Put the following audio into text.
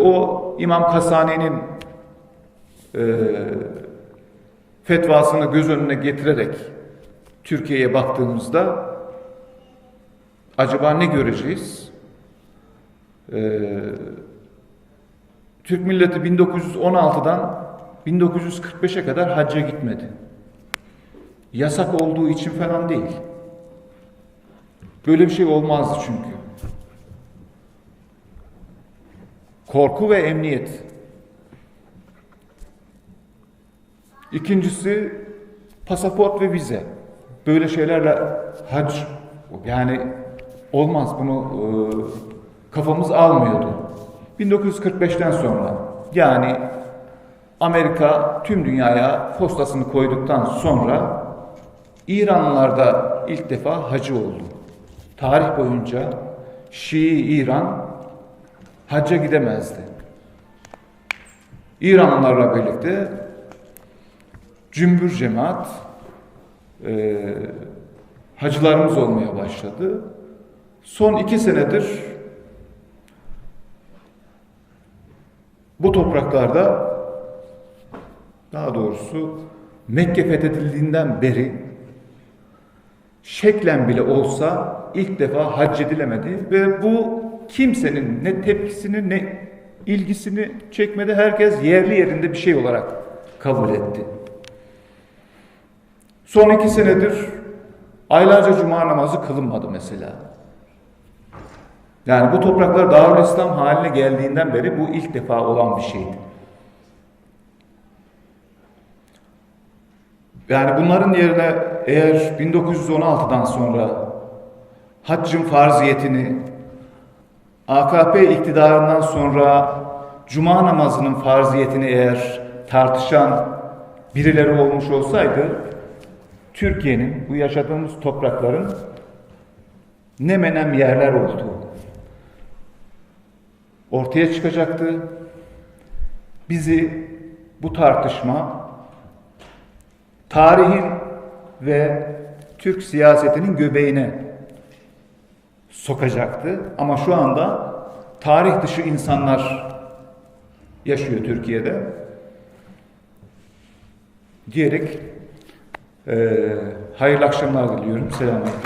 O İmam Kasani'nin e, fetvasını göz önüne getirerek Türkiye'ye baktığımızda acaba ne göreceğiz? E, Türk milleti 1916'dan 1945'e kadar hacca gitmedi. Yasak olduğu için falan değil. Böyle bir şey olmazdı çünkü. Korku ve emniyet. İkincisi pasaport ve vize. Böyle şeylerle hac yani olmaz bunu e, kafamız almıyordu. 1945'ten sonra yani Amerika tüm dünyaya postasını koyduktan sonra İranlılar da ilk defa hacı oldu. Tarih boyunca Şii İran hacca gidemezdi. İranlılarla birlikte cümbür cemaat e, hacılarımız olmaya başladı. Son iki senedir bu topraklarda daha doğrusu Mekke fethedildiğinden beri şeklen bile olsa ilk defa hac edilemedi ve bu kimsenin ne tepkisini ne ilgisini çekmedi. Herkes yerli yerinde bir şey olarak kabul etti. Son iki senedir aylarca cuma namazı kılınmadı mesela. Yani bu topraklar Darül İslam haline geldiğinden beri bu ilk defa olan bir şeydi. Yani bunların yerine eğer 1916'dan sonra haccın farziyetini AKP iktidarından sonra cuma namazının farziyetini eğer tartışan birileri olmuş olsaydı Türkiye'nin bu yaşadığımız toprakların ne menem yerler olduğu ortaya çıkacaktı. Bizi bu tartışma tarihin ve Türk siyasetinin göbeğine sokacaktı. Ama şu anda tarih dışı insanlar yaşıyor Türkiye'de. Diyerek eee hayırlı akşamlar diliyorum. Selamünaleyküm.